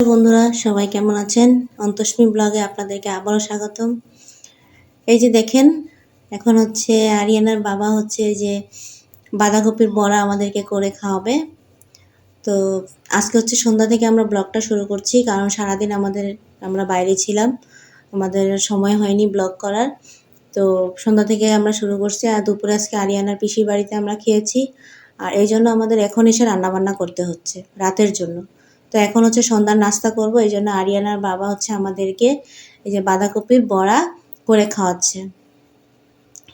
বন্ধুরা, সবাই কেমন আছেন? অন্তস্মী ব্লগে আপনাদেরকে আবারও স্বাগতম। এই যে দেখেন, এখন হচ্ছে আরিয়ানার বাবা হচ্ছে যে বাঁধাকপির বড়া আমাদেরকে করে খাওয়াবে। তো আজকে হচ্ছে সন্ধ্যা থেকে আমরা ব্লগটা শুরু করছি, কারণ সারাদিন আমাদের, আমরা বাইরে ছিলাম। আমাদের সময় হয়নি ব্লগ করার। তো সন্ধ্যা থেকে আমরা শুরু করছি, আর দুপুরে আজকে আরিয়ানার পিসির বাড়িতে আমরা খেয়েছি। আর এই জন্য আমাদের এখন এসে রান্নাবান্না করতে হচ্ছে, রাতের জন্য। তো এখন হচ্ছে সন্ধ্যার নাস্তা করব, এই জন্য আরিয়ানার বাবা হচ্ছে আমাদেরকে এই যে বাঁধাকপির বড়া করে খাওয়াচ্ছে।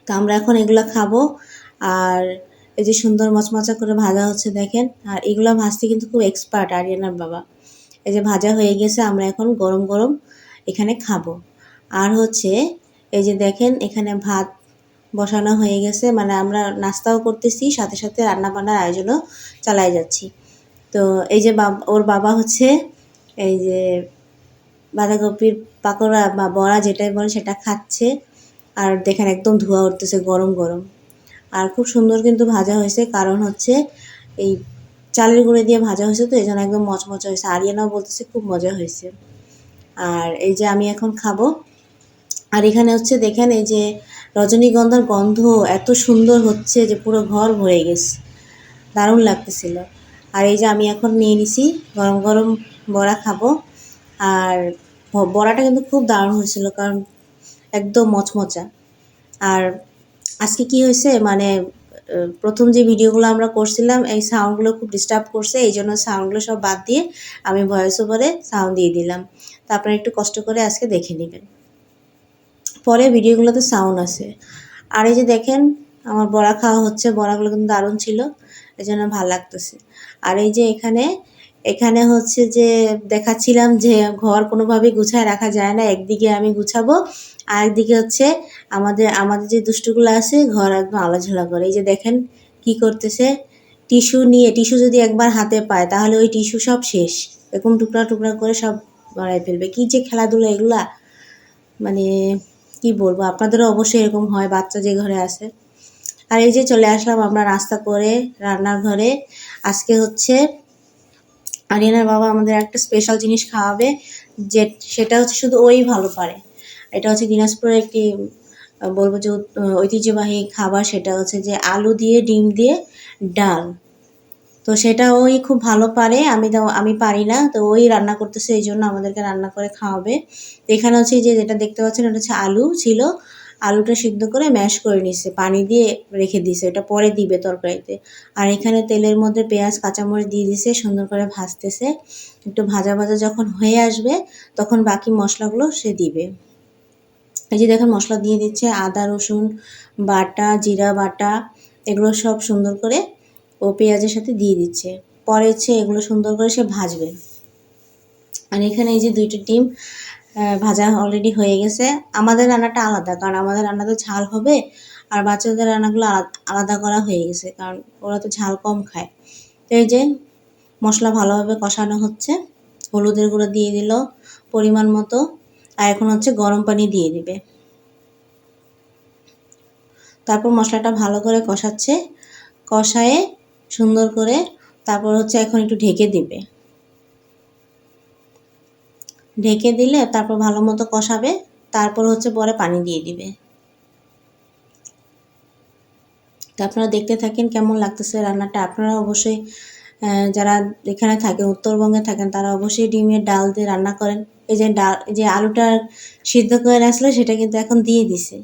তো আমরা এখন এগুলো খাব আর এই যে সুন্দর মচমচা করে ভাজা হচ্ছে দেখেন, আর এগুলো ভাজতে কিন্তু খুব এক্সপার্ট আরিয়ানার বাবা। এই যে ভাজা হয়ে গেছে, আমরা এখন গরম গরম এখানে খাব। আর হচ্ছে এই যে দেখেন, এখানে ভাত বসানো হয়ে গেছে মানে আমরা নাস্তাও করতেছি, সাথে সাথে রান্না বান্নার আয়োজনও চালাই যাচ্ছি। তো এই যে ওর বাবা হচ্ছে এই যে বাঁধাকপির পাকোড়া বা বড়া যেটাই বলে সেটা খাচ্ছে আর দেখেন একদম ধোয়া উঠতেছে গরম গরম। আর খুব সুন্দর কিন্তু ভাজা হয়েছে, কারণ হচ্ছে এই চালের গুঁড়ো দিয়ে ভাজা হয়েছে তো এই জন্য একদম মচমচা হয়েছে। আরিয়ানাও বলতেছে খুব মজা হয়েছে। আর এই যে আমি এখন খাব। আর এখানে হচ্ছে দেখেন এই যে রজনীগন্ধার গন্ধ এত সুন্দর হচ্ছে যে পুরো ঘর ভরে গেছে। দারুণ লাগতেছিল। আর এই যে আমি এখন নিয়ে নিছি, গরম গরম বড়া খাব। আর বড়াটা কিন্তু খুব দারুণ হয়েছিল, কারণ একদম মচমচা। আর আজকে কি হয়েছে মানে প্রথম যে ভিডিওগুলো আমরা করছিলাম, এই সাউন্ডগুলো খুব ডিস্টার্ব করছে, এই জন্য সাউন্ডগুলো সব বাদ দিয়ে আমি ভয়েস ওভারে সাউন্ড দিয়ে দিলাম। তা আপনারা একটু কষ্ট করে আজকে দেখে নেবেন। পরে ভিডিওগুলোতে সাউন্ড আছে আর এই যে দেখেন, আমার বড়া খাওয়া হচ্ছে, বড়াগুলো কিন্তু দারুণ ছিল এই জন্য ভালো লাগতেছে। আর এই যে এখানে এখানে হচ্ছে যে দেখাচ্ছিলাম যে ঘর কোনোভাবেই গুছায় রাখা যায় না। একদিকে আমি গুছাবো আর একদিকে হচ্ছে আমাদের আমাদের যে দুষ্টুগুলো আছে, ঘর একদম আলোঝোলা করে। এই যে দেখেন কি করতেছে। টিস্যু নিয়ে, টিস্যু যদি একবার হাতে পায়, তাহলে ওই টিস্যু সব শেষ। এরকম টুকরা টুকরা করে সব গড়াই ফেলবে। কি যে খেলাধুলা এগুলা? মানে কি বলব? আপনাদেরও অবশ্যই এরকম হয়, বাচ্চা যে ঘরে আছে। আর এই যে চলে আসলাম আমরা নাস্তা করে রান্নার ঘরে আজকে হচ্ছে আরিয়ানার বাবা আমাদের একটা স্পেশাল জিনিস খাওয়াবে, যে সেটা হচ্ছে শুধু ওই ভালো পারে। এটা হচ্ছে দিনাজপুরের একটি বলব যে ঐতিহ্যবাহী খাবার, সেটা হচ্ছে যে আলু দিয়ে, ডিম দিয়ে ডাল। তো সেটা ওই খুব ভালো পারে, আমি তো, আমি পারি না, তো ওই রান্না করতেছে, এই জন্য আমাদেরকে রান্না করে খাওয়াবে। এখানে হচ্ছে যে যেটা দেখতে পাচ্ছেন ওটা হচ্ছে আলু ছিল। আলুটা সিদ্ধ করে ম্যাশ করে নিচ্ছে পানি দিয়ে রেখে দিছে এটা পরে দিবে তরকারিতে। আর এখানে তেলের মধ্যে পেঁয়াজ, কাঁচামরিচ দিয়ে দিছে, সুন্দর করে ভাজতেছে। একটু ভাজা ভাজা যখন হয়ে আসবে, তখন বাকি মশলাগুলো সে দিবে। এই যে দেখেন মশলা দিয়ে দিচ্ছে, আদা, রসুন, বাটা, জিরা, বাটা, এগুলো সব সুন্দর করে ও পেঁয়াজের সাথে দিয়ে দিচ্ছে। পরে হচ্ছে এগুলো সুন্দর করে সে ভাজবে। আর এখানে এই যে দুইটা ডিম ভাজা অলরেডি হয়ে গেছে। আমাদের রান্নাটা আলাদা, কারণ আমাদের রান্না তো ঝাল হবে, আর বাচ্চাদের রান্নাগুলো আলাদা করা হয়ে গেছে, কারণ ওরা তো ঝাল কম খায়। তো এই যে, মশলা ভালোভাবে কষানো হচ্ছে, হলুদের গুঁড়ো দিয়ে দিল পরিমাণ মতো, আর এখন হচ্ছে গরম পানি দিয়ে দিবে। তারপর মশলাটা ভালো করে কষাচ্ছে, কষায়ে সুন্দর করে তারপর হচ্ছে এখন একটু ঢেকে দিবে। ঢেকে দিলে তারপর ভালো মতো কষাবে, তারপর হচ্ছে পরে পানি দিয়ে দিবে। তো আপনারা দেখতে থাকেন কেমন লাগতেছে রান্নাটা। আপনারা অবশ্যই যারা এখানে থাকেন, উত্তরবঙ্গে থাকেন, তারা অবশ্যই ডিমের ডাল দিয়ে রান্না করেন। এই যে ডাল যে আলুটা সিদ্ধ করে আসলে সেটা কিন্তু এখন দিয়ে দিছে।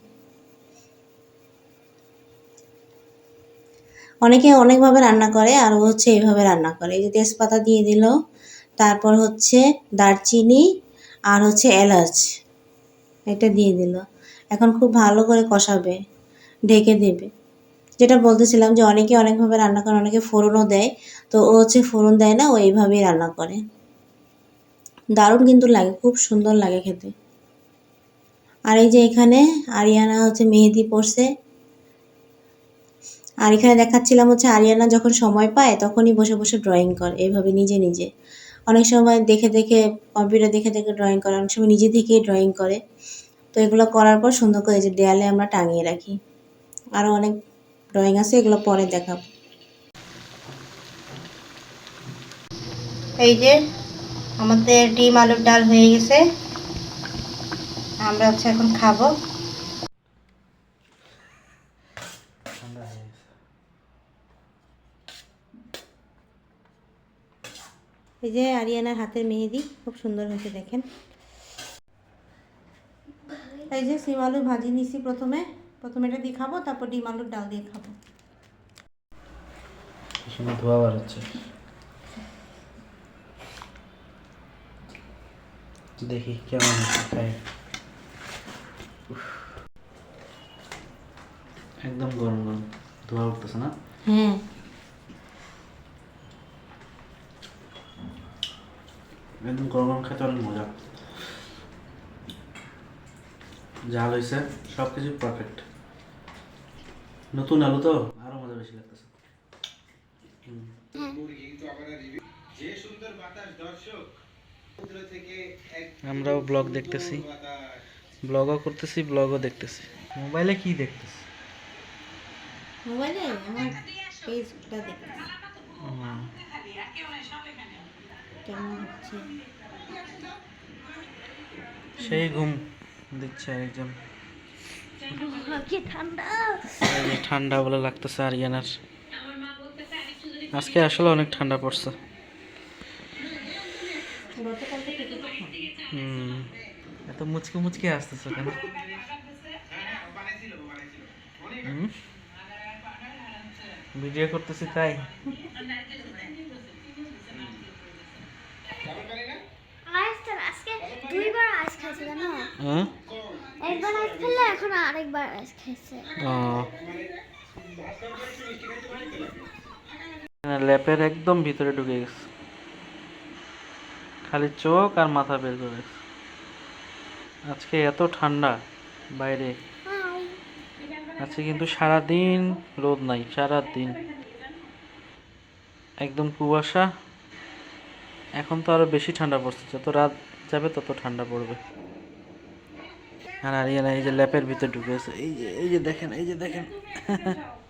অনেকে অনেকভাবে রান্না করে আর হচ্ছে এইভাবে রান্না করে। এই যে তেজপাতা দিয়ে দিল, তারপর হচ্ছে দারচিনি আর হচ্ছে এলাচ। এটা দিয়ে দিল। এখন খুব ভালো করে কষাবে, ঢেকে দেবে। যেটা বলতেছিলাম যে অনেকে অনেকভাবে রান্না করে, অনেকে ফোড়নও দেয়। তো ও হচ্ছে ফোড়ন দেয় না, ও এইভাবেই রান্না করে। দারুণ কিন্তু লাগে, খুব সুন্দর লাগে খেতে। আর এই যে এখানে আরিয়ানা হচ্ছে মেহেদি পড়ছে আর এখানে দেখাচ্ছিলাম হচ্ছে আরিয়ানা যখন সময় পায়, তখনই বসে বসে ড্রয়িং করে, এইভাবে নিজে নিজে। অনেক সময় দেখে দেখে কম্পিউটার দেখে দেখে ড্রয়িং করে, অনেক সময় নিজে থেকেই ড্রয়িং করে। তো এগুলো করার পর সুন্দর করে যে দেয়ালে আমরা টাঙিয়ে রাখি। আরও অনেক ড্রয়িং আছে, এগুলো পরে দেখাবো। এই যে আমাদের ডিম আলুর ডাল হয়ে গেছে। আমরা হচ্ছে এখন খাব। এই যে আরিয়ানার হাতের মেহেদি খুব সুন্দর হয়েছে দেখেন। এই যে সিম আলু ভাজি নিছি প্রথমে। প্রথমে এটা দিয়ে খাব তারপর ডিম আলুর ডাল দিয়ে খাব। ধোয়া বার হচ্ছে। দেখি কেমন খাই। একদম গরম গরম ধোয়া উঠতেছে না? হ্যাঁ। একদম গরম গরম খেতে অনেক মজা। ঝাল হয়েছে সব কিছু পারফেক্ট নতুন আলু তো? আরও মজা বেশি লাগতেছে। আমরাও ব্লগ দেখতেছি। ব্লগও করতেছি ব্লগও দেখতেছি। মোবাইলে কি দেখতেছি? মোবাইলে আমার পেজটা দেখি হুম। কেমন হচ্ছে? সেই ঘুম দিচ্ছে একজন। ঠান্ডা। বলে লাগতেছে আরিয়ানার। আজকে আসলে অনেক ঠান্ডা পড়ছে। এত মুচকি মুচকি আসতেছে কেন? ভিডিও করতেছি তাই আইস তো আজকে দুইবার আইস খাইছে জানো একবার আইস খেলে এখন আরেকবার আইস খাইছে ল্যাপের একদম ভিতরে ঢুকে গেছে। খালি চোখ আর মাথা বের করে আজকে এত ঠান্ডা বাইরে। আজকে কিন্তু সারাদিন রোদ নাই সারাদিন। একদম কুয়াশা। এখন তো আরও বেশি ঠান্ডা পড়ছে যত রাত যাবে তত ঠান্ডা পড়বে। আর আরিয়ানা এই যে ল্যাপের ভিতরে ঢুকে আছে। এই যে এই যে দেখেন, এই যে দেখেন।